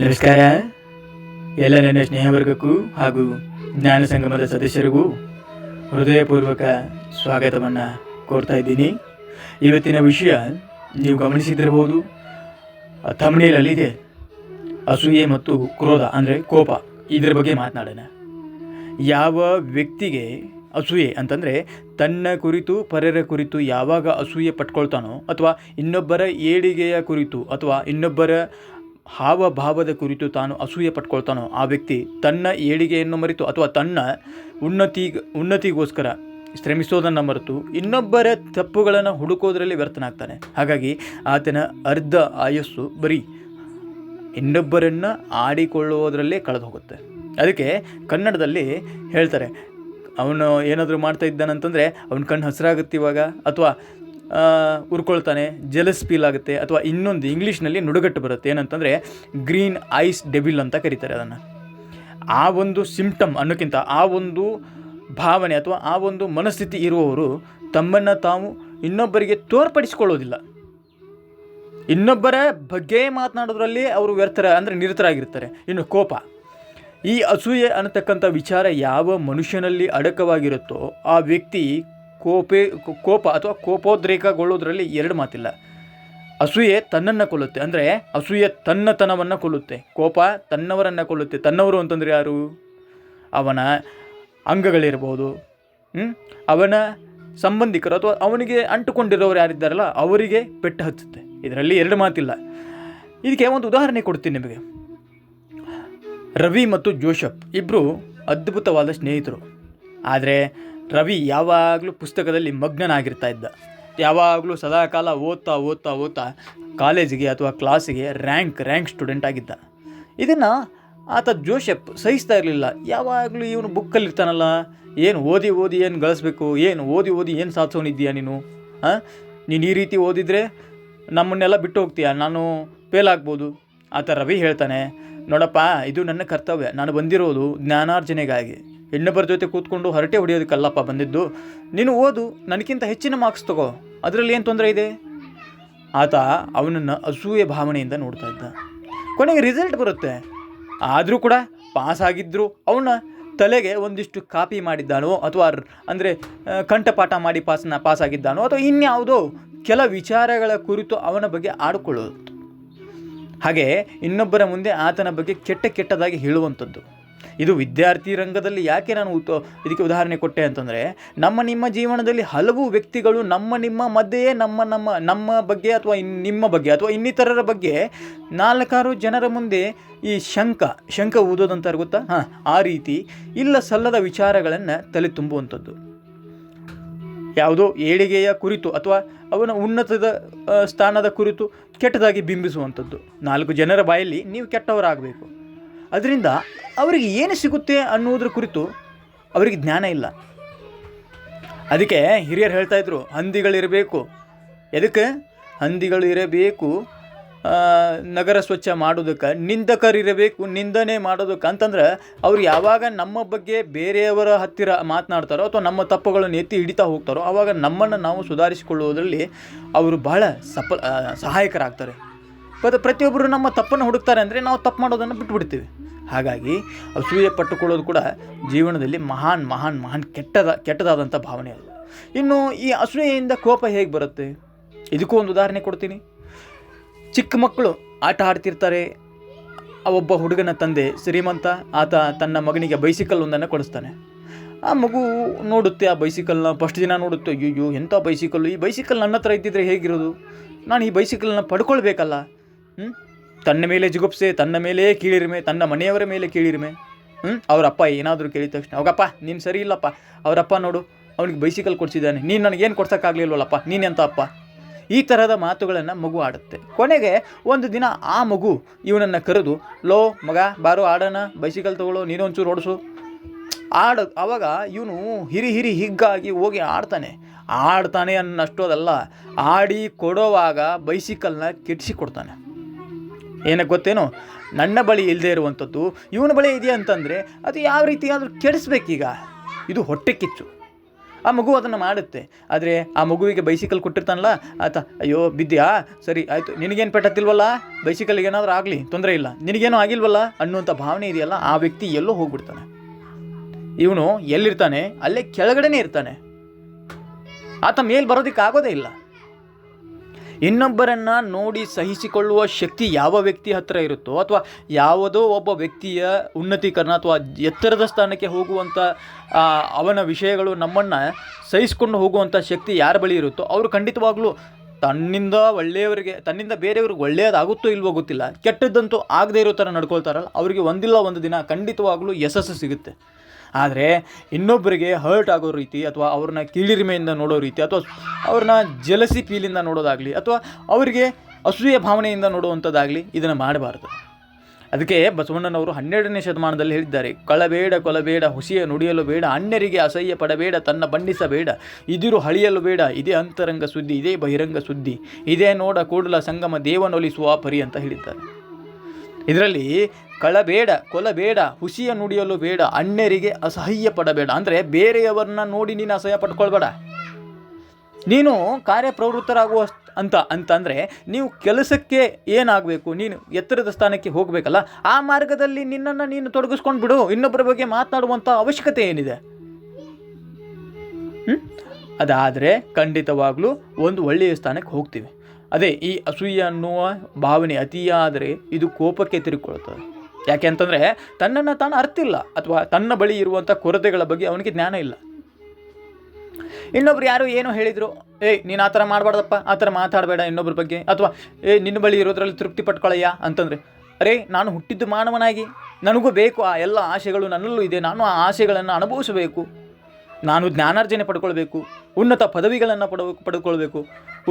ನಮಸ್ಕಾರ. ಎಲ್ಲ ನನ್ನ ಸ್ನೇಹವರ್ಗಕ್ಕೂ ಹಾಗೂ ಜ್ಞಾನ ಸಂಗಮದ ಸದಸ್ಯರಿಗೂ ಹೃದಯಪೂರ್ವಕ ಸ್ವಾಗತವನ್ನು ಕೋರ್ತಾ ಇದ್ದೀನಿ. ಇವತ್ತಿನ ವಿಷಯ ನೀವು ಗಮನಿಸಿದಿರಬಹುದು ತಮಿಳಿನಲ್ಲಿದೆ ಅಸೂಯೆ ಮತ್ತು ಕ್ರೋಧ ಅಂದರೆ ಕೋಪ, ಇದರ ಬಗ್ಗೆ ಮಾತನಾಡೋಣ. ಯಾವ ವ್ಯಕ್ತಿಗೆ ಅಸೂಯೆ ಅಂತಂದರೆ ತನ್ನ ಕುರಿತು, ಪರರ ಕುರಿತು ಯಾವಾಗ ಅಸೂಯೆ ಪಟ್ಕೊಳ್ತಾನೋ ಅಥವಾ ಇನ್ನೊಬ್ಬರ ಏಳಿಗೆಯ ಕುರಿತು ಅಥವಾ ಇನ್ನೊಬ್ಬರ ಹಾವಭಾವದ ಕುರಿತು ತಾನು ಅಸೂಯೆ ಪಟ್ಕೊಳ್ತಾನೋ, ಆ ವ್ಯಕ್ತಿ ತನ್ನ ಏಳಿಗೆಯನ್ನು ಮರೆತು ಅಥವಾ ತನ್ನ ಉನ್ನತಿ, ಉನ್ನತಿಗೋಸ್ಕರ ಶ್ರಮಿಸೋದನ್ನು ಮರೆತು ಇನ್ನೊಬ್ಬರ ತಪ್ಪುಗಳನ್ನು ಹುಡುಕೋದರಲ್ಲಿ ವ್ಯರ್ಥನಾಗ್ತಾನೆ. ಹಾಗಾಗಿ ಆತನ ಅರ್ಧ ಆಯಸ್ಸು ಬರೀ ಇನ್ನೊಬ್ಬರನ್ನು ಆಡಿಕೊಳ್ಳೋದರಲ್ಲೇ ಕಳೆದು ಹೋಗುತ್ತೆ ಅದಕ್ಕೆ ಕನ್ನಡದಲ್ಲಿ ಹೇಳ್ತಾರೆ, ಅವನು ಏನಾದರೂ ಮಾಡ್ತಾ ಇದ್ದಾನಂತಂದರೆ ಅವನ ಕಣ್ಣು ಹಸಿರಾಗುತ್ತೆ ಇವಾಗ, ಅಥವಾ ಉರ್ಕೊಳ್ತಾನೆ ಜೆಲಸ್ ಫೀಲ್ ಆಗುತ್ತೆ, ಅಥವಾ ಇನ್ನೊಂದು ಇಂಗ್ಲೀಷ್ನಲ್ಲಿ ನುಡುಗಟ್ಟು ಬರುತ್ತೆ. ಏನಂತಂದರೆ ಗ್ರೀನ್ ಐಸ್ ಡೆಬಿಲ್ ಅಂತ ಕರೀತಾರೆ ಅದನ್ನು. ಆ ಒಂದು ಸಿಂಪ್ಟಮ್ ಅನ್ನೋಕ್ಕಿಂತ, ಆ ಒಂದು ಭಾವನೆ ಅಥವಾ ಆ ಒಂದು ಮನಸ್ಥಿತಿ ಇರುವವರು ತಮ್ಮನ್ನು ತಾವು ಇನ್ನೊಬ್ಬರಿಗೆ ತೋರ್ಪಡಿಸ್ಕೊಳ್ಳೋದಿಲ್ಲ. ಇನ್ನೊಬ್ಬರ ಬಗ್ಗೆ ಮಾತನಾಡೋದ್ರಲ್ಲಿ ಅವರು ವ್ಯರ್ಥರ, ಅಂದರೆ ನಿರತರಾಗಿರ್ತಾರೆ. ಇನ್ನು ಕೋಪ. ಈ ಅಸೂಯೆ ಅನ್ನತಕ್ಕಂಥ ವಿಚಾರ ಯಾವ ಮನುಷ್ಯನಲ್ಲಿ ಅಡಕವಾಗಿರುತ್ತೋ, ಆ ವ್ಯಕ್ತಿ ಕೋಪೆ, ಕೋಪ ಅಥವಾ ಕೋಪೋದ್ರೇಕಗೊಳ್ಳೋದ್ರಲ್ಲಿ ಎರಡು ಮಾತಿಲ್ಲ. ಅಸೂಯೆ ತನ್ನನ್ನು ಕೊಲ್ಲುತ್ತೆ. ಅಂದರೆ ಅಸೂಯೆ ತನ್ನತನವನ್ನು ಕೊಲ್ಲುತ್ತೆ. ಕೋಪ ತನ್ನವರನ್ನು ಕೊಲ್ಲುತ್ತೆ. ತನ್ನವರು ಅಂತಂದರೆ ಯಾರು? ಅವನ ಅಂಗಗಳಿರ್ಬೋದು? ಅವನ ಸಂಬಂಧಿಕರು ಅಥವಾ ಅವನಿಗೆ ಅಂಟುಕೊಂಡಿರೋರು ಯಾರಿದ್ದಾರಲ್ಲ, ಅವರಿಗೆ ಪೆಟ್ಟು ಹಚ್ಚುತ್ತೆ. ಇದರಲ್ಲಿ ಎರಡು ಮಾತಿಲ್ಲ. ಇದಕ್ಕೆ ಒಂದು ಉದಾಹರಣೆ ಕೊಡ್ತೀನಿ ನಿಮಗೆ. ರವಿ ಮತ್ತು ಜೋಶಪ್ ಇಬ್ಬರು ಅದ್ಭುತವಾದ ಸ್ನೇಹಿತರು. ಆದರೆ ರವಿ ಯಾವಾಗಲೂ ಪುಸ್ತಕದಲ್ಲಿ ಮಗ್ನನಾಗಿರ್ತಾ ಇದ್ದ ಯಾವಾಗಲೂ ಸದಾಕಾಲ ಓದ್ತಾ ಓದ್ತಾ ಓದ್ತಾ ಕಾಲೇಜಿಗೆ ಅಥವಾ ಕ್ಲಾಸಿಗೆ ರ್ಯಾಂಕ್ ರ್ಯಾಂಕ್ ಸ್ಟೂಡೆಂಟ್ ಆಗಿದ್ದ. ಇದನ್ನು ಆತ ಜೋಶೆಪ್ ಸಹಿಸ್ತಾ ಇರಲಿಲ್ಲ. ಯಾವಾಗಲೂ ಇವನು ಬುಕ್ಕಲ್ಲಿರ್ತಾನಲ್ಲ, ಏನು ಓದಿ ಓದಿ ಏನು ಗಳಿಸ್ಬೇಕು, ಏನು ಓದಿ ಓದಿ ಏನು ಸಾಧಿಸೋನಿದ್ದೀಯಾ ನೀನು? ಹಾಂ ನೀನು ಈ ರೀತಿ ಓದಿದರೆ ನಮ್ಮನ್ನೆಲ್ಲ ಬಿಟ್ಟು ಹೋಗ್ತೀಯ ನಾನು ಫೇಲ್ ಆಗ್ಬೋದು. ಆತ ರವಿ ಹೇಳ್ತಾನೆ, ನೋಡಪ್ಪ, ಇದು ನನ್ನ ಕರ್ತವ್ಯ. ನಾನು ಬಂದಿರೋದು ಜ್ಞಾನಾರ್ಜನೆಗಾಗಿ. ಇನ್ನೊಬ್ಬರ ಜೊತೆ ಕೂತ್ಕೊಂಡು ಹರಟೆ ಹೊಡೆಯೋದಕ್ಕಲ್ಲಪ್ಪ ಬಂದಿದ್ದು. ನೀನು ಓದು, ನನಗಿಂತ ಹೆಚ್ಚಿನ ಮಾರ್ಕ್ಸ್ ತಗೋ. ಅದರಲ್ಲಿ ಏನು ತೊಂದರೆ ಇದೆ? ಆತ ಅವನನ್ನು ಅಸೂಯೆ ಭಾವನೆಯಿಂದ ನೋಡ್ತಾ ಇದ್ದ. ಕೊನೆಗೆ ರಿಸಲ್ಟ್ ಬರುತ್ತೆ. ಆದರೂ ಕೂಡ ಪಾಸ್ ಆಗಿದ್ದರು ಅವನ ತಲೆಗೆ ಒಂದಿಷ್ಟು ಕಾಪಿ ಮಾಡಿದ್ದಾನೋ ಅಥವಾ ಅಂದರೆ ಕಂಠಪಾಠ ಮಾಡಿ ಪಾಸ್ನ ಪಾಸ್ ಆಗಿದ್ದಾನೋ ಅಥವಾ ಇನ್ಯಾವುದೋ ಕೆಲ ವಿಚಾರಗಳ ಕುರಿತು ಅವನ ಬಗ್ಗೆ ಆಡಿಕೊಳ್ಳೋದು. ಹಾಗೆ ಇನ್ನೊಬ್ಬರ ಮುಂದೆ ಆತನ ಬಗ್ಗೆ ಕೆಟ್ಟ ಕೆಟ್ಟದಾಗಿ ಹೇಳುವಂಥದ್ದು. ಇದು ವಿದ್ಯಾರ್ಥಿ ರಂಗದಲ್ಲಿ ಯಾಕೆ ನಾನು ಇದಕ್ಕೆ ಉದಾಹರಣೆ ಕೊಟ್ಟೆ ಅಂತಂದರೆ, ನಮ್ಮ ನಿಮ್ಮ ಜೀವನದಲ್ಲಿ ಹಲವು ವ್ಯಕ್ತಿಗಳು ನಮ್ಮ ನಿಮ್ಮ ಮಧ್ಯೆಯೇ ನಮ್ಮ ನಮ್ಮ ನಮ್ಮ ಬಗ್ಗೆ ಅಥವಾ ನಿಮ್ಮ ಬಗ್ಗೆ ಅಥವಾ ಇನ್ನಿತರರ ಬಗ್ಗೆ ನಾಲ್ಕಾರು ಜನರ ಮುಂದೆ ಈ ಶಂಕ ಶಂಕ ಊದೋದಂತಾರೆ ಗೊತ್ತಾ? ಹಾಂ, ಆ ರೀತಿ ಇಲ್ಲ ಸಲ್ಲದ ವಿಚಾರಗಳನ್ನು ತಲೆ ತುಂಬುವಂಥದ್ದು. ಯಾವುದೋ ಏಳಿಗೆಯ ಕುರಿತು ಅಥವಾ ಅವನ ಉನ್ನತದ ಸ್ಥಾನದ ಕುರಿತು ಕೆಟ್ಟದಾಗಿ ಬಿಂಬಿಸುವಂಥದ್ದು. ನಾಲ್ಕು ಜನರ ಬಾಯಲ್ಲಿ ನೀವು ಕೆಟ್ಟವರಾಗಬೇಕು. ಅದರಿಂದ ಅವರಿಗೆ ಏನು ಸಿಗುತ್ತೆ ಅನ್ನುವುದರ ಕುರಿತು ಅವರಿಗೆ ಜ್ಞಾನ ಇಲ್ಲ. ಅದಕ್ಕೆ ಹಿರಿಯರು ಹೇಳ್ತಾ ಇದ್ರು, ಹಂದಿಗಳಿರಬೇಕು. ಎದಕ್ಕೆ? ಹಂದಿಗಳು ಇರಬೇಕು ನಗರ ಸ್ವಚ್ಛ ಮಾಡೋದಕ್ಕೆ. ನಿಂದಕರಿರಬೇಕು, ನಿಂದನೆ ಮಾಡೋದಕ್ಕೆ. ಅಂತಂದ್ರೆ ಅವ್ರು ಯಾವಾಗ ನಮ್ಮ ಬಗ್ಗೆ ಬೇರೆಯವರ ಹತ್ತಿರ ಮಾತನಾಡ್ತಾರೋ ಅಥವಾ ನಮ್ಮ ತಪ್ಪುಗಳನ್ನು ಎತ್ತಿ ಹಿಡಿತಾ ಹೋಗ್ತಾರೋ ಆವಾಗ ನಮ್ಮನ್ನು ನಾವು ಸುಧಾರಿಸಿಕೊಳ್ಳುವುದರಲ್ಲಿ ಅವರು ಬಹಳ ಸಫಲ ಸಹಾಯಕರಾಗ್ತಾರೆ. ಮತ್ತು ಪ್ರತಿಯೊಬ್ಬರು ನಮ್ಮ ತಪ್ಪನ್ನು ಹುಡುಕ್ತಾರೆ ಅಂದರೆ ನಾವು ತಪ್ಪು ಮಾಡೋದನ್ನು ಬಿಟ್ಬಿಡ್ತೀವಿ. ಹಾಗಾಗಿ ಅಸೂಯೆ ಪಟ್ಟುಕೊಳ್ಳೋದು ಕೂಡ ಜೀವನದಲ್ಲಿ ಮಹಾನ್ ಮಹಾನ್ ಮಹಾನ್ ಕೆಟ್ಟದ, ಕೆಟ್ಟದಾದಂಥ ಭಾವನೆ ಅದು. ಇನ್ನು ಈ ಅಸೂಯೆಯಿಂದ ಕೋಪ ಹೇಗೆ ಬರುತ್ತೆ? ಇದಕ್ಕೂ ಒಂದು ಉದಾಹರಣೆ ಕೊಡ್ತೀನಿ. ಚಿಕ್ಕ ಮಕ್ಕಳು ಆಟ ಆಡ್ತಿರ್ತಾರೆ. ಒಬ್ಬ ಹುಡುಗನ ತಂದೆ ಶ್ರೀಮಂತ, ಆತ ತನ್ನ ಮಗನಿಗೆ ಬೈಸಿಕಲ್ ಒಂದನ್ನು ಕೊಡಿಸ್ತಾನೆ. ಆ ಮಗು ನೋಡುತ್ತೆ, ಆ ಬೈಸಿಕಲ್ನ ಫಸ್ಟ್ ದಿನ ನೋಡುತ್ತೆ ಅಯ್ಯೋ ಎಂಥ ಬೈಸಿಕಲ್ಲು ಈ ಬೈಸಿಕಲ್ ನನ್ನ ಹತ್ರ ಇದ್ದಿದ್ರೆ ಹೇಗಿರೋದು? ನಾನು ಈ ಬೈಸಿಕಲ್ನ ಪಡ್ಕೊಳ್ಬೇಕಲ್ಲ. ತನ್ನ ಮೇಲೆ ಜಿಗುಪ್ಸೆ, ತನ್ನ ಮೇಲೆ ಕೀಳಿರಿಮೆ, ತನ್ನ ಮನೆಯವರ ಮೇಲೆ ಕೀಳಿರಿಮೆ. ಹ್ಞೂ ಅವರಪ್ಪ ಏನಾದರೂ ಕೇಳಿದ ತಕ್ಷಣ, ಅವಗಪ್ಪ, ನೀನು ಸರಿ ಇಲ್ಲಪ್ಪ. ಅವರಪ್ಪ ನೋಡು, ಅವನಿಗೆ ಬೈಸಿಕಲ್ ಕೊಡಿಸಿದ್ದಾನೆ. ನೀನು ನನಗೇನು ಕೊಡ್ಸೋಕ್ಕಾಗಲಿಲ್ವಲ್ಲಪ್ಪ? ನೀನೆಂತ ಅಪ್ಪ? ಈ ಥರದ ಮಾತುಗಳನ್ನು ಮಗು ಆಡುತ್ತೆ. ಕೊನೆಗೆ ಒಂದು ದಿನ ಆ ಮಗು ಇವನನ್ನು ಕರೆದು, ಲೋ, ಮಗ, ಬಾರೋ, ಆಡೋಣ. ಬೈಸಿಕಲ್ ತಗೊಳ್ಳೋ, ನೀನು ಒಂಚೂರು ಓಡಿಸು. ಆಡ, ಅವಾಗ ಇವನು ಹಿರಿ ಹಿರಿ ಹಿಗ್ಗಾಗಿ ಹೋಗಿ ಆಡ್ತಾನೆ. ಆಡ್ತಾನೆ ಅನ್ನಷ್ಟೋದಲ್ಲ, ಆಡಿ ಕೊಡೋವಾಗ ಬೈಸಿಕಲ್ನ ಕೆಡಿಸಿ ಕೊಡ್ತಾನೆ ಏನಕ್ಕೆ ಗೊತ್ತೇನೋ? ನನ್ನ ಬಳಿ ಇಲ್ಲದೇ ಇರುವಂಥದ್ದು ಇವನ ಬಳಿ ಇದೆಯಾ ಅಂತಂದರೆ ಅದು ಯಾವ ರೀತಿ ಆದರೂ ಕೆಡಿಸ್ಬೇಕೀಗ. ಇದು ಹೊಟ್ಟೆ ಕಿಚ್ಚು. ಆ ಮಗು ಅದನ್ನು ಮಾಡುತ್ತೆ. ಆದರೆ ಆ ಮಗುವಿಗೆ ಬೈಸಿಕಲ್ ಕೊಟ್ಟಿರ್ತಾನಲ್ಲ, ಆತ, ಅಯ್ಯೋ, ಬಿದ್ದ್ಯಾ? ಸರಿ, ಆಯಿತು, ನಿನಗೇನು ಪೆಟ್ಟತ್ತಿಲ್ವಲ್ಲ ಬೈಸಿಕಲ್ಗೆ ಏನಾದರೂ ಆಗಲಿ, ತೊಂದರೆ ಇಲ್ಲ. ನಿನಗೇನು ಆಗಿಲ್ವಲ್ಲ? ಅನ್ನುವಂಥ ಭಾವನೆ ಇದೆಯಲ್ಲ, ಆ ವ್ಯಕ್ತಿ ಎಲ್ಲೋ ಹೋಗ್ಬಿಡ್ತಾನೆ. ಇವನು ಎಲ್ಲಿರ್ತಾನೆ? ಅಲ್ಲೇ ಕೆಳಗಡೆನೇ ಇರ್ತಾನೆ. ಆತ ಮೇಲ್ ಬರೋದಕ್ಕೆ ಆಗೋದೇ ಇಲ್ಲ. ಇನ್ನೊಬ್ಬರನ್ನ ನೋಡಿ ಸಹಿಸಿಕೊಳ್ಳುವ ಶಕ್ತಿ ಯಾವ ವ್ಯಕ್ತಿ ಹತ್ರ ಇರುತ್ತೋ ಅಥವಾ ಯಾವುದೋ ಒಬ್ಬ ವ್ಯಕ್ತಿಯ ಉನ್ನತೀಕರಣ ಅಥವಾ ಎತ್ತರದ ಸ್ಥಾನಕ್ಕೆ ಹೋಗುವಂಥ ಅವನ ವಿಷಯಗಳು ನಮ್ಮನ್ನು ಸಹಿಸಿಕೊಂಡು ಹೋಗುವಂಥ ಶಕ್ತಿ ಯಾರ ಬಳಿ ಇರುತ್ತೋ ಅವರು ಖಂಡಿತವಾಗ್ಲೂ ತನ್ನಿಂದ ಒಳ್ಳೆಯವರಿಗೆ, ತನ್ನಿಂದ ಬೇರೆಯವ್ರಿಗೆ ಒಳ್ಳೆಯದಾಗುತ್ತೋ ಇಲ್ವೋ ಗೊತ್ತಿಲ್ಲ. ಕೆಟ್ಟದ್ದಂತೂ ಆಗದೇ ಇರೋ ಥರ ನಡ್ಕೊಳ್ತಾರಲ್ಲ, ಅವರಿಗೆ ಒಂದಿಲ್ಲ ಒಂದು ದಿನ ಖಂಡಿತವಾಗ್ಲೂ ಯಶಸ್ಸು ಸಿಗುತ್ತೆ. ಆದರೆ ಇನ್ನೊಬ್ಬರಿಗೆ ಹರ್ಟ್ ಆಗೋ ರೀತಿ ಅಥವಾ ಅವ್ರನ್ನ ಕೀಳಿರಿಮೆಯಿಂದ ನೋಡೋ ರೀತಿ ಅಥವಾ ಅವ್ರನ್ನ ಜಲಸಿ ಫೀಲಿಂದ ನೋಡೋದಾಗಲಿ ಅಥವಾ ಅವರಿಗೆ ಅಸೂಯ ಭಾವನೆಯಿಂದ ನೋಡುವಂಥದ್ದಾಗಲಿ ಇದನ್ನು ಮಾಡಬಾರ್ದು. ಅದಕ್ಕೆ ಬಸವಣ್ಣನವರು ಹನ್ನೆರಡನೇ ಶತಮಾನದಲ್ಲಿ ಹೇಳಿದ್ದಾರೆ, ಕಳಬೇಡ, ಕೊಲಬೇಡ, ಹುಸಿಯ ನುಡಿಯಲು ಬೇಡ, ಅನ್ಯರಿಗೆ ಅಸಹ್ಯ ಪಡಬೇಡ, ತನ್ನ ಬಣ್ಣಿಸಬೇಡ ಇದಿರು ಹಳಿಯಲು ಬೇಡ, ಇದೇ ಅಂತರಂಗ ಸುದ್ದಿ, ಇದೇ ಬಹಿರಂಗ ಸುದ್ದಿ, ಇದೇ ನೋಡ ಕೂಡಲ ಸಂಗಮ ದೇವನೊಲಿಸುವ ಪರಿ ಅಂತ ಹೇಳಿದ್ದಾರೆ. ಇದರಲ್ಲಿ ಕಳಬೇಡ, ಕೊಲಬೇಡ, ಹುಸಿಯ ನುಡಿಯಲು ಬೇಡ, ಅಣ್ಣರಿಗೆ ಅಸಹ್ಯ ಪಡಬೇಡ. ಅಂದರೆ ಬೇರೆಯವರನ್ನ ನೋಡಿ ನೀನು ಅಸಹ್ಯ ಪಡ್ಕೊಳ್ಬೇಡ. ನೀನು ಕಾರ್ಯಪ್ರವೃತ್ತರಾಗುವ ಅಂತ ಅಂತಂದರೆ ನೀವು ಕೆಲಸಕ್ಕೆ ಏನಾಗಬೇಕು? ನೀನು ಎತ್ತರದ ಸ್ಥಾನಕ್ಕೆ ಹೋಗಬೇಕಲ್ಲ? ಆ ಮಾರ್ಗದಲ್ಲಿ ನಿನ್ನನ್ನು ನೀನು ತೊಡಗಿಸ್ಕೊಂಡು ಬಿಡು. ಇನ್ನೊಬ್ಬರ ಬಗ್ಗೆ ಮಾತನಾಡುವಂಥ ಅವಶ್ಯಕತೆ ಏನಿದೆ? ಅದಾದರೆ ಖಂಡಿತವಾಗ್ಲೂ ಒಂದು ಒಳ್ಳೆಯ ಸ್ಥಾನಕ್ಕೆ ಹೋಗ್ತೀವಿ. ಅದೇ, ಈ ಅಸೂಯೆ ಅನ್ನುವ ಭಾವನೆ ಅತಿಯಾದರೆ ಇದು ಕೋಪಕ್ಕೆ ತಿರುಗಿಕೊಳ್ತದೆ ಯಾಕೆ ಅಂತಂದರೆ, ತನ್ನನ್ನು ತಾನು ಅರ್ತಿಲ್ಲ, ಅಥವಾ ತನ್ನ ಬಳಿ ಇರುವಂಥ ಕೊರತೆಗಳ ಬಗ್ಗೆ ಅವನಿಗೆ ಜ್ಞಾನ ಇಲ್ಲ. ಇನ್ನೊಬ್ರು ಯಾರು ಏನೋ ಹೇಳಿದರು, ಏಯ್, ನೀನು ಆ ಥರ ಮಾಡಬಾರ್ದಪ್ಪ, ಆ ಥರ ಮಾತಾಡಬೇಡ ಇನ್ನೊಬ್ರ ಬಗ್ಗೆ, ಅಥವಾ, ಏ, ನಿನ್ನ ಬಳಿ ಇರೋದ್ರಲ್ಲಿ ತೃಪ್ತಿ ಪಟ್ಕೊಳ್ಳಯ್ಯ ಅಂತಂದರೆ, ಅರೇ, ನಾನು ಹುಟ್ಟಿದ್ದು ಮಾನವನಾಗಿ, ನನಗೂ ಬೇಕು ಆ ಎಲ್ಲ ಆಸೆಗಳು ನನ್ನಲ್ಲೂ ಇದೆ, ನಾನು ಆ ಆಸೆಗಳನ್ನು ಅನುಭವಿಸಬೇಕು. ನಾನು ಜ್ಞಾನಾರ್ಜನೆ ಪಡ್ಕೊಳ್ಬೇಕು, ಉನ್ನತ ಪದವಿಗಳನ್ನು ಪಡ ಪಡ್ಕೊಳ್ಬೇಕು,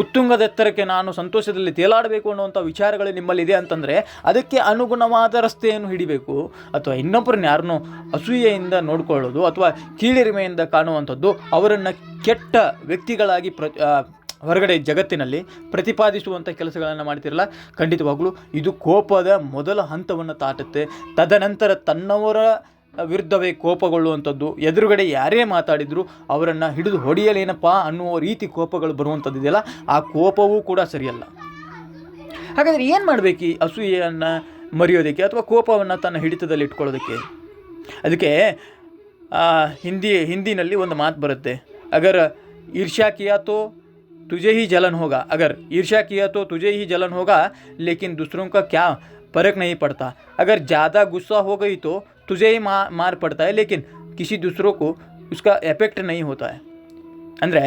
ಉತ್ತುಂಗದ ಎತ್ತರಕ್ಕೆ ನಾನು ಸಂತೋಷದಲ್ಲಿ ತೇಲಾಡಬೇಕು ಅನ್ನುವಂಥ ವಿಚಾರಗಳು ನಿಮ್ಮಲ್ಲಿದೆ ಅಂತಂದರೆ ಅದಕ್ಕೆ ಅನುಗುಣವಾದ ರಸ್ತೆಯನ್ನು ಹಿಡಿಬೇಕು. ಅಥವಾ ಇನ್ನೊಬ್ಬರನ್ನ ಯಾರನ್ನೂ ಅಸೂಯೆಯಿಂದ ನೋಡ್ಕೊಳ್ಳೋದು ಅಥವಾ ಕೀಳಿರಿಮೆಯಿಂದ ಕಾಣುವಂಥದ್ದು ಅವರನ್ನು ಕೆಟ್ಟ ವ್ಯಕ್ತಿಗಳಾಗಿ ಪ್ರ ಹೊರಗಡೆ ಜಗತ್ತಿನಲ್ಲಿ ಪ್ರತಿಪಾದಿಸುವಂಥ ಕೆಲಸಗಳನ್ನು ಮಾಡ್ತಿರಲ್ಲ, ಖಂಡಿತವಾಗಲೂ ಇದು ಕೋಪದ ಮೊದಲ ಹಂತವನ್ನು ತಾಟುತ್ತೆ. ತದನಂತರ ತನ್ನವರ ವಿರುದ್ಧವೇ ಕೋಪಗೊಳ್ಳುವಂಥದ್ದು ಎದುರುಗಡೆ ಯಾರೇ ಮಾತಾಡಿದ್ರು ಅವರನ್ನು ಹಿಡಿದು ಹೊಡೆಯಲೇನಪ್ಪ ಅನ್ನುವ ರೀತಿ ಕೋಪಗಳು ಬರುವಂಥದ್ದು ಇದೆಯಲ್ಲ ಆ ಕೋಪವೂ ಕೂಡ ಸರಿಯಲ್ಲ ಹಾಗಾದರೆ ಏನು ಮಾಡಬೇಕು ಈ ಅಸೂಯೆಯನ್ನು ಮರೆಯೋದಕ್ಕೆ ಅಥವಾ ಕೋಪವನ್ನು ತನ್ನ ಹಿಡಿತದಲ್ಲಿ ಇಟ್ಕೊಳ್ಳೋದಕ್ಕೆ ಅದಕ್ಕೆ ಆ, ಹಿಂದಿ ಹಿಂದಿನಲ್ಲಿ ಒಂದು ಮಾತು ಬರುತ್ತೆ ಅಗರ್ ईर्ष्या किया तो तुझे ही जलन होगा अगर ईर्ष्या किया तो तुझे ही जलन होगा लेकिन दूसरों का क्या फर्क नहीं पड़ता अगर ज़्यादा गुस्सा हो गई तो तुझे ही मा मार पड़ता है लेकिन किसी दूसरों को उसका एफेक्ट नहीं होता है ಅಂದರೆ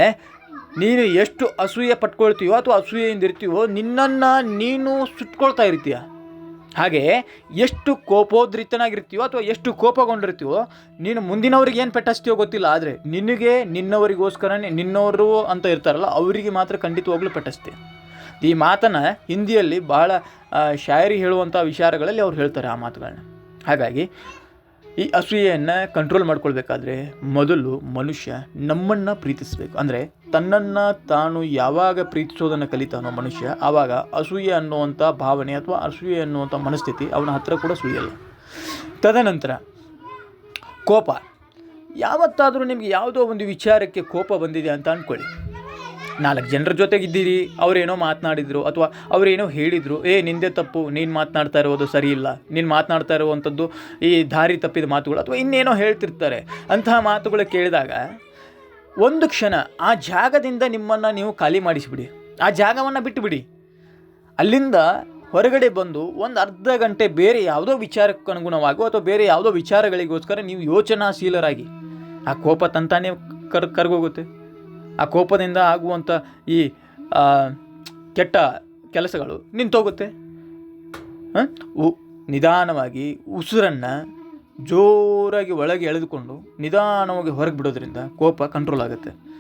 ನೀನು ಎಷ್ಟು ಅಸೂಯೆ ಪಟ್ಕೊಳ್ತೀಯೋ ಅಥವಾ ಅಸೂಯೆಯಿಂದ ಇರ್ತೀಯೋ ನಿನ್ನನ್ನು ನೀನು ಸುಟ್ಕೊಳ್ತಾ ಇರ್ತೀಯ ಹಾಗೆ ಎಷ್ಟು ಕೋಪೋದ್ರಿಕ್ತನಾಗಿರ್ತೀಯೋ ಅಥವಾ ಎಷ್ಟು ಕೋಪಗೊಂಡಿರ್ತೀಯೋ ನೀನು ಮುಂದಿನವ್ರಿಗೆ ಏನು ಪೆಟ್ಟಿಸ್ತೀಯೋ ಗೊತ್ತಿಲ್ಲ ಆದರೆ ನಿನಗೆ ನಿನ್ನವರಿಗೋಸ್ಕರನೇ ನಿನ್ನವರು ಅಂತ ಇರ್ತಾರಲ್ಲ ಅವರಿಗೆ ಮಾತ್ರ ಖಂಡಿತವಾಗ್ಲೂ ಪೆಟ್ಟಿಸ್ತೀಯ ಈ ಮಾತನ್ನು ಹಿಂದಿಯಲ್ಲಿ ಭಾಳ ಆ, ಶಾಯರಿ ಹೇಳುವಂಥ ವಿಚಾರಗಳಲ್ಲಿ ಅವ್ರು ಹೇಳ್ತಾರೆ ಆ ಮಾತುಗಳನ್ನ ಹಾಗಾಗಿ ಈ ಅಸೂಯೆಯನ್ನು ಕಂಟ್ರೋಲ್ ಮಾಡ್ಕೊಳ್ಬೇಕಾದ್ರೆ ಮೊದಲು ಮನುಷ್ಯ ನಮ್ಮನ್ನು ಪ್ರೀತಿಸಬೇಕು. ಅಂದರೆ ತನ್ನನ್ನು ತಾನು ಯಾವಾಗ ಪ್ರೀತಿಸೋದನ್ನು ಕಲಿತಾನೋ ಮನುಷ್ಯ, ಆವಾಗ ಅಸೂಯೆ ಅನ್ನುವಂಥ ಭಾವನೆ ಅಥವಾ ಅಸೂಯೆ ಅನ್ನುವಂಥ ಮನಸ್ಥಿತಿ ಅವನ ಹತ್ರ ಕೂಡ ಸುಳಿಯಲ್ಲ. ತದನಂತರ ಕೋಪ. ಯಾವತ್ತಾದರೂ ನಿಮಗೆ ಯಾವುದೋ ಒಂದು ವಿಚಾರಕ್ಕೆ ಕೋಪ ಬಂದಿದೆ ಅಂತ ಅಂದ್ಕೊಳ್ಳಿ ನಾಲ್ಕು ಜನರ ಜೊತೆಗಿದ್ದೀರಿ, ಅವರೇನೋ ಮಾತನಾಡಿದ್ರು ಅಥವಾ ಅವರೇನೋ ಹೇಳಿದರು, ಏ, ನಿಂದೆ ತಪ್ಪು, ನೀನು ಮಾತನಾಡ್ತಾ ಇರೋದು ಸರಿ ಇಲ್ಲ, ನೀನು ಮಾತನಾಡ್ತಾ ಇರುವಂಥದ್ದು ಈ ದಾರಿ ತಪ್ಪಿದ ಮಾತುಗಳು ಅಥವಾ ಇನ್ನೇನೋ ಹೇಳ್ತಿರ್ತಾರೆ. ಅಂತಹ ಮಾತುಗಳು ಕೇಳಿದಾಗ ಒಂದು ಕ್ಷಣ ಆ ಜಾಗದಿಂದ ನಿಮ್ಮನ್ನು ನೀವು ಖಾಲಿ ಮಾಡಿಸಿಬಿಡಿ, ಆ ಜಾಗವನ್ನು ಬಿಟ್ಟುಬಿಡಿ. ಅಲ್ಲಿಂದ ಹೊರಗಡೆ ಬಂದು ಒಂದು ಅರ್ಧ ಗಂಟೆ ಬೇರೆ ಯಾವುದೋ ವಿಚಾರಕ್ಕನುಗುಣವಾಗೋ ಅಥವಾ ಬೇರೆ ಯಾವುದೋ ವಿಚಾರಗಳಿಗೋಸ್ಕರ ನೀವು ಯೋಚನಾಶೀಲರಾಗಿ, ಆ ಕೋಪ ತಂತಾನೇ ಕರ್, ಕರ್ಗೋಗುತ್ತೆ. ಆ ಕೋಪದಿಂದ ಆಗುವಂಥ ಈ ಕೆಟ್ಟ ಕೆಲಸಗಳು ನಿಂತೋಗುತ್ತೆ? ಉ, ನಿಧಾನವಾಗಿ ಉಸಿರನ್ನು ಜೋರಾಗಿ ಒಳಗೆ ಎಳೆದುಕೊಂಡು ನಿಧಾನವಾಗಿ ಹೊರಗೆ ಬಿಡೋದ್ರಿಂದ ಕೋಪ ಕಂಟ್ರೋಲ್ ಆಗುತ್ತೆ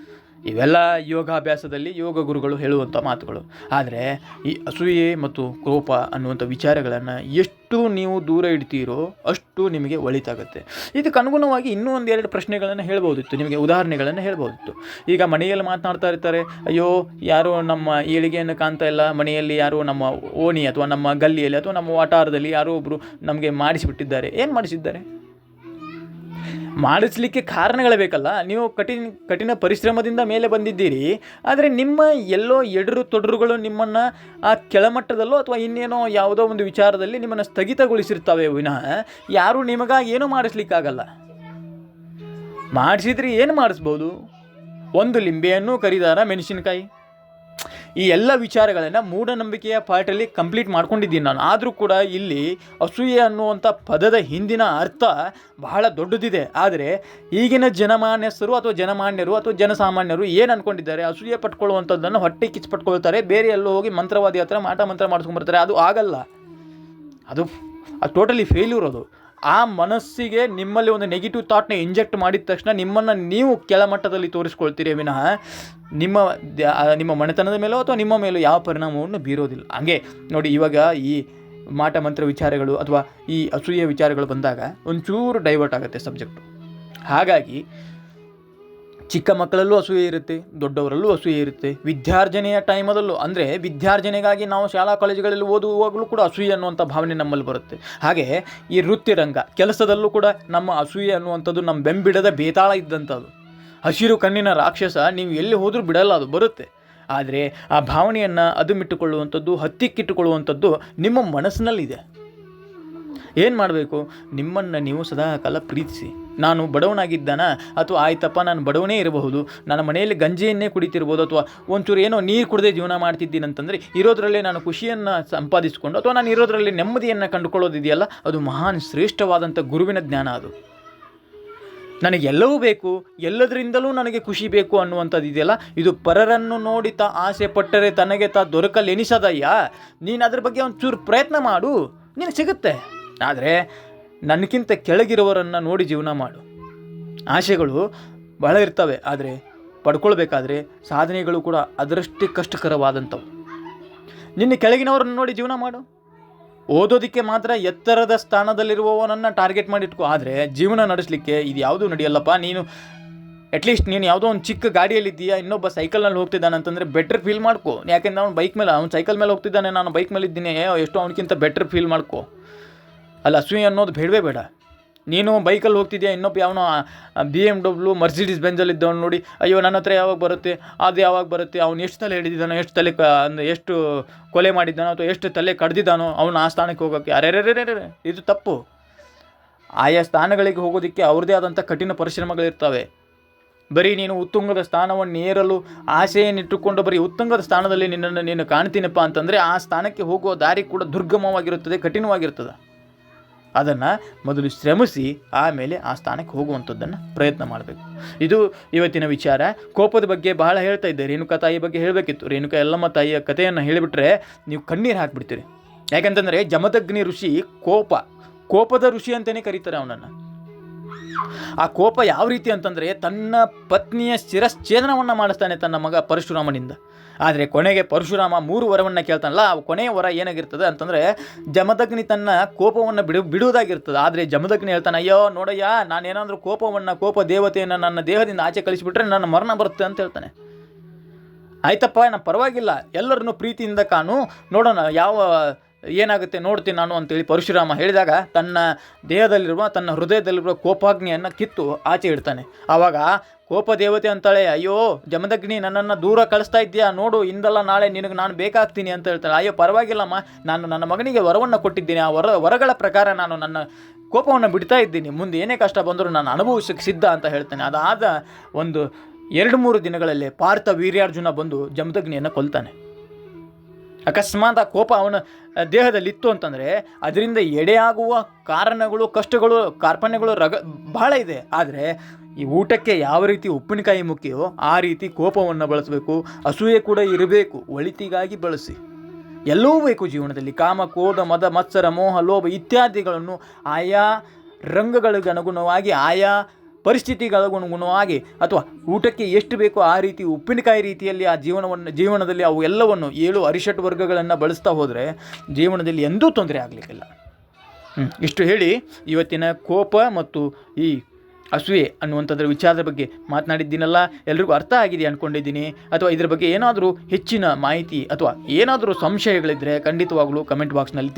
ಇವೆಲ್ಲ ಯೋಗಾಭ್ಯಾಸದಲ್ಲಿ ಯೋಗ ಗುರುಗಳು ಹೇಳುವಂಥ ಮಾತುಗಳು. ಆದರೆ ಈ ಅಸೂಯೆ ಮತ್ತು ಕೋಪ ಅನ್ನುವಂಥ ವಿಚಾರಗಳನ್ನು ಎಷ್ಟು ನೀವು ದೂರ ಇಡ್ತೀರೋ ಅಷ್ಟು ನಿಮಗೆ ಒಳಿತಾಗುತ್ತೆ. ಇದಕ್ಕೆ ಅನುಗುಣವಾಗಿ ಇನ್ನೂ ಒಂದೆರಡು ಪ್ರಶ್ನೆಗಳನ್ನು ಹೇಳ್ಬೋದಿತ್ತು, ನಿಮಗೆ ಉದಾಹರಣೆಗಳನ್ನು ಹೇಳ್ಬೋದಿತ್ತು. ಈಗ ಮನೆಯಲ್ಲಿ ಮಾತನಾಡ್ತಾ ಇರ್ತಾರೆ, ಅಯ್ಯೋ, ಯಾರೋ ನಮ್ಮ ಏಳಿಗೆಯನ್ನು ಕಾಣ್ತಾ ಇಲ್ಲ, ಮನೆಯಲ್ಲಿ ಯಾರೋ ನಮ್ಮ ಓಣಿ ಅಥವಾ ನಮ್ಮ ಗಲ್ಲಿಯಲ್ಲಿ ಅಥವಾ ನಮ್ಮ ವಾಟಾರದಲ್ಲಿ ಯಾರೋ ಒಬ್ಬರು ನಮಗೆ ಮಾಡಿಸಿಬಿಟ್ಟಿದ್ದಾರೆ. ಏನು ಮಾಡಿಸಿದ್ದಾರೆ? ಮಾಡಿಸ್ಲಿಕ್ಕೆ ಕಾರಣಗಳೇ ಬೇಕಲ್ಲ? ನೀವು ಕಠಿಣ ಕಠಿಣ ಪರಿಶ್ರಮದಿಂದ ಮೇಲೆ ಬಂದಿದ್ದೀರಿ. ಆದರೆ ನಿಮ್ಮ ಎಲ್ಲೋ ಎಡರು ತೊಡರುಗಳು ನಿಮ್ಮನ್ನು ಆ ಕೆಳಮಟ್ಟದಲ್ಲೋ ಅಥವಾ ಇನ್ನೇನೋ ಯಾವುದೋ ಒಂದು ವಿಚಾರದಲ್ಲಿ ನಿಮ್ಮನ್ನು ಸ್ಥಗಿತಗೊಳಿಸಿರ್ತವೆ ವಿನಃ, ಯಾರೂ ನಿಮಗಾಗಿ ಏನೂ ಮಾಡಿಸ್ಲಿಕ್ಕಾಗಲ್ಲ. ಮಾಡಿಸಿದ್ರೆ ಏನು ಮಾಡಿಸ್ಬೋದು? ಒಂದು ಲಿಂಬೆಯನ್ನು ಕರಿದಾರ ಮೆಣಸಿನಕಾಯಿ? ಈ ಎಲ್ಲ ವಿಚಾರಗಳನ್ನು ಮೂಢನಂಬಿಕೆಯ ಪಾರ್ಟಲ್ಲಿ ಕಂಪ್ಲೀಟ್ ಮಾಡ್ಕೊಂಡಿದ್ದೀನಿ ನಾನು. ಆದರೂ ಕೂಡ ಇಲ್ಲಿ ಅಸೂಯೆ ಅನ್ನುವಂಥ ಪದದ ಹಿಂದಿನ ಅರ್ಥ ಬಹಳ ದೊಡ್ಡದಿದೆ. ಆದರೆ ಈಗಿನ ಜನಮಾನ್ಯಸ್ಥರು ಅಥವಾ ಜನಮಾನ್ಯರು ಅಥವಾ ಜನಸಾಮಾನ್ಯರು ಏನು ಅಂದ್ಕೊಂಡಿದ್ದಾರೆ ಅಸೂಯೆ ಪಟ್ಕೊಳ್ಳುವಂಥದ್ದನ್ನು ಹೊಟ್ಟೆ ಕಿಚ್ಚು ಪಟ್ಕೊಳ್ತಾರೆ ಬೇರೆ ಎಲ್ಲೋ ಹೋಗಿ ಮಂತ್ರವಾದಿ ಹತ್ರ ಮಾಟ ಮಂತ್ರ ಮಾಡಿಸ್ಕೊಂಡ್ಬರ್ತಾರೆ. ಅದು ಆಗಲ್ಲ. ಅದು ಅದು ಟೋಟಲಿ ಫೇಲ್ಯೂರ್ ಅದು. ಆ ಮನಸ್ಸಿಗೆ ನಿಮ್ಮಲ್ಲಿ ಒಂದು ನೆಗೆಟಿವ್ ಥಾಟ್ನ ಇಂಜೆಕ್ಟ್ ಮಾಡಿದ ತಕ್ಷಣ ನಿಮ್ಮನ್ನು ನೀವು ಕೆಳಮಟ್ಟದಲ್ಲಿ ತೋರಿಸ್ಕೊಳ್ತೀರಿ ವಿನಃ ನಿಮ್ಮ ನಿಮ್ಮ ಮನೆತನದ ಮೇಲೋ ಅಥವಾ ನಿಮ್ಮ ಮೇಲೋ ಯಾವ ಪರಿಣಾಮವನ್ನು ಬೀರೋದಿಲ್ಲ. ಹಂಗೆ ನೋಡಿ ಇವಾಗ ಈ ಮಾಟ ಮಂತ್ರ ವಿಚಾರಗಳು ಅಥವಾ ಈ ಅಸೂಯ ವಿಚಾರಗಳು ಬಂದಾಗ ಒಂಚೂರು ಡೈವರ್ಟ್ ಆಗುತ್ತೆ ಸಬ್ಜೆಕ್ಟು ಹಾಗಾಗಿ ಚಿಕ್ಕ ಮಕ್ಕಳಲ್ಲೂ ಅಸೂಯೆ ಇರುತ್ತೆ, ದೊಡ್ಡವರಲ್ಲೂ ಅಸೂಯೆ ಇರುತ್ತೆ. ವಿದ್ಯಾರ್ಜನೆಯ ಟೈಮದಲ್ಲೂ ಅಂದರೆ ವಿದ್ಯಾರ್ಜನೆಗಾಗಿ ನಾವು ಶಾಲಾ ಕಾಲೇಜುಗಳಲ್ಲಿ ಓದುವಾಗಲೂ ಕೂಡ ಅಸೂಯೆ ಅನ್ನುವಂಥ ಭಾವನೆ ನಮ್ಮಲ್ಲಿ ಬರುತ್ತೆ. ಹಾಗೆ ಈ ವೃತ್ತಿರಂಗ, ಕೆಲಸದಲ್ಲೂ ಕೂಡ ನಮ್ಮ ಅಸೂಯೆ ಅನ್ನುವಂಥದ್ದು ನಮ್ಮ ಬೆಂಬಿಡದ ಬೇತಾಳ ಇದ್ದಂಥದ್ದು. ಹಸಿರು ಕಣ್ಣಿನ ರಾಕ್ಷಸ ನೀವು ಎಲ್ಲಿ ಹೋದರೂ ಬಿಡಲ್ಲ, ಅದು ಬರುತ್ತೆ. ಆದರೆ ಆ ಭಾವನೆಯನ್ನು ಅದುಮಿಟ್ಟುಕೊಳ್ಳುವಂಥದ್ದು, ಹತ್ತಿಕ್ಕಿಟ್ಟುಕೊಳ್ಳುವಂಥದ್ದು ನಿಮ್ಮ ಮನಸ್ಸಿನಲ್ಲಿದೆ. ಏನು ಮಾಡಬೇಕು? ನಿಮ್ಮನ್ನು ನೀವು ಸದಾ ಕಾಲ ಪ್ರೀತಿಸಿ. ನಾನು ಬಡವನಾಗಿದ್ದಾನ? ಅಥವಾ ಆಯ್ತಪ್ಪ, ನಾನು ಬಡವನೇ ಇರಬಹುದು. ನನ್ನ ಮನೆಯಲ್ಲಿ ಗಂಜಿಯನ್ನೇ ಕುಡಿತಿರ್ಬೋದು, ಅಥವಾ ಒಂಚೂರು ಏನೋ ನೀರು ಕುಡದೆ ಜೀವನ ಮಾಡ್ತಿದ್ದೀನಿ ಅಂತಂದರೆ, ಇರೋದರಲ್ಲೇ ನಾನು ಖುಷಿಯನ್ನು ಸಂಪಾದಿಸಿಕೊಂಡು, ಅಥವಾ ನಾನು ಇರೋದರಲ್ಲಿ ನೆಮ್ಮದಿಯನ್ನು ಕಂಡುಕೊಳ್ಳೋದಿದೆಯಲ್ಲ, ಅದು ಮಹಾನ್ ಶ್ರೇಷ್ಠವಾದಂಥ ಗುರುವಿನ ಜ್ಞಾನ ಅದು. ನನಗೆ ಎಲ್ಲವೂ ಬೇಕು, ಎಲ್ಲದರಿಂದಲೂ ನನಗೆ ಖುಷಿ ಬೇಕು ಅನ್ನುವಂಥದ್ದು ಇದೆಯಲ್ಲ? ಇದು ಪರರನ್ನು ನೋಡಿ ತಾ ಆಸೆ ಪಟ್ಟರೆ ತನಗೆ ತಾ ದೊರಕಲೆನಿಸದಯ್ಯ? ನೀನು ಅದ್ರ ಬಗ್ಗೆ ಒಂಚೂರು ಪ್ರಯತ್ನ ಮಾಡು, ನಿನಗೆ ಸಿಗುತ್ತೆ. ಆದರೆ ನನಗಿಂತ ಕೆಳಗಿರುವವರನ್ನು ನೋಡಿ ಜೀವನ ಮಾಡು. ಆಸೆಗಳು ಬಹಳ ಇರ್ತವೆ, ಆದರೆ ಪಡ್ಕೊಳ್ಬೇಕಾದ್ರೆ ಸಾಧನೆಗಳು ಕೂಡ ಅದರಷ್ಟೇ ಕಷ್ಟಕರವಾದಂಥವು. ನಿನ್ನ ಕೆಳಗಿನವರನ್ನು ನೋಡಿ ಜೀವನ ಮಾಡು. ಓದೋದಕ್ಕೆ ಮಾತ್ರ ಎತ್ತರದ ಸ್ಥಾನದಲ್ಲಿರುವವನನ್ನು ಟಾರ್ಗೆಟ್ ಮಾಡಿಟ್ಕೋ, ಆದರೆ ಜೀವನ ನಡೆಸಲಿಕ್ಕೆ ಇದು ಯಾವುದೂ ನಡೆಯಲ್ಲಪ್ಪ. ನೀನು ಅಟ್ಲೀಸ್ಟ್ ನೀನು ಯಾವುದೋ ಒಂದು ಚಿಕ್ಕ ಗಾಡಿಯಲ್ಲಿದ್ದೀಯಾ, ಇನ್ನೊಬ್ಬ ಸೈಕಲ್ನಲ್ಲಿ ಹೋಗ್ತಿದ್ದಾನೆ ಅಂತಂದರೆ ಬೆಟ್ರ್ ಫೀಲ್ ಮಾಡ್ಕೋ. ಯಾಕೆಂದ್ರೆ ಅವ್ನು ಬೈಕ್ ಮೇಲೆ, ಅವ್ನು ಸೈಕಲ್ ಮೇಲೆ ಹೋಗ್ತಿದ್ದಾನೆ, ನಾನು ಬೈಕ್ ಮೇಲೆ ಇದ್ದೀನಿ ಎಷ್ಟೋ ಅವನಿಗಿಂತ ಬೆಟ್ರ್ ಫೀಲ್ ಮಾಡ್ಕೋ. ಅಲ್ಲ ಅಸೂಯೆ ಅನ್ನೋದು ಬೇಡವೇ ಬೇಡ. ನೀನು ಬೈಕಲ್ಲಿ ಹೋಗ್ತಿದ್ಯಾ, ಇನ್ನೊಬ್ಬ ಯಾವನೋ ಬಿ ಎಂ ಡಬ್ಲ್ಯೂ ಮರ್ಸಿಡೀಸ್ ಬೆಂಜಲ್ಲಿ ಇದ್ದವನು ನೋಡಿ, ಅಯ್ಯೋ ನನ್ನ ಹತ್ರ ಯಾವಾಗ ಬರುತ್ತೆ, ಅದು ಯಾವಾಗ ಬರುತ್ತೆ, ಅವ್ನು ಎಷ್ಟು ತಲೆ ಹಿಡಿದಿದ್ದಾನೋ, ಎಷ್ಟು ತಲೆ ಅಂದ್ರೆ ಎಷ್ಟು ಕೊಲೆ ಮಾಡಿದ್ದಾನೋ, ಅಥವಾ ಎಷ್ಟು ತಲೆ ಕಡ್ದಿದ್ದಾನೋ, ಅವನು ಆ ಸ್ಥಾನಕ್ಕೆ ಹೋಗೋಕ್ಕೆ ಅರೆರೆರೆರೆ ಇದು ತಪ್ಪು. ಆಯಾ ಸ್ಥಾನಗಳಿಗೆ ಹೋಗೋದಕ್ಕೆ ಅವ್ರದ್ದೇ ಆದಂಥ ಕಠಿಣ ಪರಿಶ್ರಮಗಳಿರ್ತವೆ. ಬರೀ ನೀನು ಉತ್ತುಂಗದ ಸ್ಥಾನವನ್ನು ಏರಲು ಆಸೆಯನ್ನಿಟ್ಟುಕೊಂಡು ಬರೀ ಉತ್ತುಂಗದ ಸ್ಥಾನದಲ್ಲಿ ನಿನ್ನನ್ನು ನೀನು ಕಾಣ್ತೀನಪ್ಪ ಅಂತಂದರೆ ಆ ಸ್ಥಾನಕ್ಕೆ ಹೋಗುವ ದಾರಿ ಕೂಡ ದುರ್ಗಮವಾಗಿರುತ್ತದೆ, ಕಠಿಣವಾಗಿರ್ತದೆ. ಅದನ್ನು ಮೊದಲು ಶ್ರಮಿಸಿ ಆಮೇಲೆ ಆ ಸ್ಥಾನಕ್ಕೆ ಹೋಗುವಂಥದ್ದನ್ನು ಪ್ರಯತ್ನ ಮಾಡಬೇಕು. ಇದು ಇವತ್ತಿನ ವಿಚಾರ. ಕೋಪದ ಬಗ್ಗೆ ಬಹಳ ಹೇಳ್ತಾ ಇದ್ದೆ. ರೇಣುಕಾ ತಾಯಿ ಬಗ್ಗೆ ಹೇಳಬೇಕಿತ್ತು. ರೇಣುಕಾ ಎಲ್ಲಮ್ಮ ತಾಯಿಯ ಕಥೆಯನ್ನು ಹೇಳಿಬಿಟ್ರೆ ನೀವು ಕಣ್ಣೀರು ಹಾಕಿಬಿಡ್ತೀರಿ. ಯಾಕಂತಂದರೆ ಜಮದಗ್ನಿ ಋಷಿ ಕೋಪ. ಕೋಪದ ಋಷಿ ಅಂತಲೇ ಕರೀತಾರೆ ಅವನನ್ನು. ಆ ಕೋಪ ಯಾವ ರೀತಿ ಅಂತಂದರೆ ತನ್ನ ಪತ್ನಿಯ ಶಿರಶ್ಛೇದನವನ್ನು ಮಾಡಿಸ್ತಾನೆ ತನ್ನ ಮಗ ಪರಶುರಾಮನಿಂದ. ಆದರೆ ಕೊನೆಗೆ ಪರಶುರಾಮ ಮೂರು ವರವನ್ನು ಕೇಳ್ತಾನಲ್ಲ, ಆ ಕೊನೆಯ ವರ ಏನಾಗಿರ್ತದೆ ಅಂತಂದರೆ ಜಮದಗ್ನಿ ತನ್ನ ಕೋಪವನ್ನು ಬಿಡು, ಬಿಡುವುದಾಗಿರ್ತದೆ. ಆದರೆ ಜಮದಗ್ನಿ ಹೇಳ್ತಾನೆ, ಅಯ್ಯೋ, ನೋಡಯ್ಯ, ನಾನೇನಾದರೂ ಕೋಪವನ್ನು, ಕೋಪ ದೇವತೆಯನ್ನು ನನ್ನ ದೇಹದಿಂದ ಆಚೆ ಕಳಿಸಿಬಿಟ್ರೆ ನನ್ನ ಮರಣ ಬರುತ್ತೆ ಅಂತ ಹೇಳ್ತಾನೆ. ಆಯ್ತಪ್ಪ ನಾನು ಪರವಾಗಿಲ್ಲ. ಎಲ್ಲರನ್ನು ಪ್ರೀತಿಯಿಂದ ಕಾಣು. ನೋಡೋಣ, ಯಾವ ಏನಾಗುತ್ತೆ ನೋಡ್ತೀನಿ ನಾನು ಅಂತೇಳಿ ಪರಶುರಾಮ ಹೇಳಿದಾಗ ತನ್ನ ದೇಹದಲ್ಲಿರುವ, ತನ್ನ ಹೃದಯದಲ್ಲಿರುವ ಕೋಪಾಗ್ನಿಯನ್ನು ಕಿತ್ತು ಆಚೆ ಇಡ್ತಾನೆ. ಆವಾಗ ಕೋಪ ದೇವತೆ ಅಂತಾಳೆ, ಅಯ್ಯೋ, ಜಮದಗ್ನಿ ನನ್ನನ್ನು ದೂರ ಕಳಿಸ್ತಾ ಇದ್ದೀಯಾ? ನೋಡು, ಇಂದಲ್ಲ ನಾಳೆ ನಿನಗೆ ನಾನು ಬೇಕಾಗ್ತೀನಿ ಅಂತ ಹೇಳ್ತಾಳೆ. ಅಯ್ಯೋ, ಪರವಾಗಿಲ್ಲಮ್ಮ. ನಾನು ನನ್ನ ಮಗನಿಗೆ ವರವನ್ನು ಕೊಟ್ಟಿದ್ದೀನಿ. ಆ ವರ, ವರಗಳ ಪ್ರಕಾರ ನಾನು ನನ್ನ ಕೋಪವನ್ನು ಬಿಡ್ತಾ ಇದ್ದೀನಿ. ಮುಂದೆ ಏನೇ ಕಷ್ಟ ಬಂದರೂ ನಾನು ಅನುಭವಿಸಕ್ಕೆ ಸಿದ್ಧ ಅಂತ ಹೇಳ್ತಾನೆ. ಅದಾದ ಒಂದು ಎರಡು ಮೂರು ದಿನಗಳಲ್ಲಿ ಪಾರ್ಥ ವೀರ್ಯಾರ್ಜುನ ಬಂದು ಜಮದಗ್ನಿಯನ್ನು ಕೊಲ್ತಾನೆ. ಅಕಸ್ಮಾತ್ ಆ ಕೋಪ ಅವನ ದೇಹದಲ್ಲಿತ್ತು ಅಂತಂದರೆ ಅದರಿಂದ ಎಡೆಯಾಗುವ ಕಾರಣಗಳು, ಕಷ್ಟಗಳು, ಕಾರ್ಪಣ್ಯಗಳು ರಗ, ಬಹಳ ಇದೆ. ಆದರೆ ಈ ಊಟಕ್ಕೆ ಯಾವ ರೀತಿ ಉಪ್ಪಿನಕಾಯಿ ಮುಖ್ಯವೋ ಆ ರೀತಿ ಕೋಪವನ್ನು ಬಳಸಬೇಕು, ಅಸೂಯೆ ಕೂಡ ಇರಬೇಕು. ಒಳಿತಿಗಾಗಿ ಬಳಸಿ. ಎಲ್ಲವೂ ಬೇಕು ಜೀವನದಲ್ಲಿ. ಕಾಮ, ಕ್ರೋಧ, ಮದ, ಮತ್ಸರ, ಮೋಹ, ಲೋಭ ಇತ್ಯಾದಿಗಳನ್ನು ಆಯಾ ರಂಗಗಳಿಗೆ ಅನುಗುಣವಾಗಿ ಆಯಾ ಪರಿಸ್ಥಿತಿಗಳಿಗನುಗುಣವಾಗಿ ಅಥವಾ ಊಟಕ್ಕೆ ಎಷ್ಟು ಬೇಕೋ ಆ ರೀತಿ ಉಪ್ಪಿನಕಾಯಿ ರೀತಿಯಲ್ಲಿ ಆ ಜೀವನವನ್ನು, ಜೀವನದಲ್ಲಿ ಅವು ಎಲ್ಲವನ್ನು ಏಳು ಅರಿಷಟ್ ವರ್ಗಗಳನ್ನು ಬಳಸ್ತಾ ಹೋದರೆ ಜೀವನದಲ್ಲಿ ಎಂದೂ ತೊಂದರೆ ಆಗಲಿಕ್ಕಿಲ್ಲ. ಇಷ್ಟು ಹೇಳಿ ಇವತ್ತಿನ ಕೋಪ ಮತ್ತು ಈ ಅಸೂಯೆ ಅನ್ನುವಂಥದ್ರ ವಿಚಾರದ ಬಗ್ಗೆ ಮಾತನಾಡಿದ್ದೀನಲ್ಲ, ಎಲ್ರಿಗೂ ಅರ್ಥ ಆಗಿದೆ ಅಂದ್ಕೊಂಡಿದ್ದೀನಿ ಅಥವಾ ಇದರ ಬಗ್ಗೆ ಏನಾದರೂ ಹೆಚ್ಚಿನ ಮಾಹಿತಿ ಅಥವಾ ಏನಾದರೂ ಸಂಶಯಗಳಿದ್ದರೆ ಖಂಡಿತವಾಗಲೂ ಕಮೆಂಟ್ ಬಾಕ್ಸ್ನಲ್ಲಿ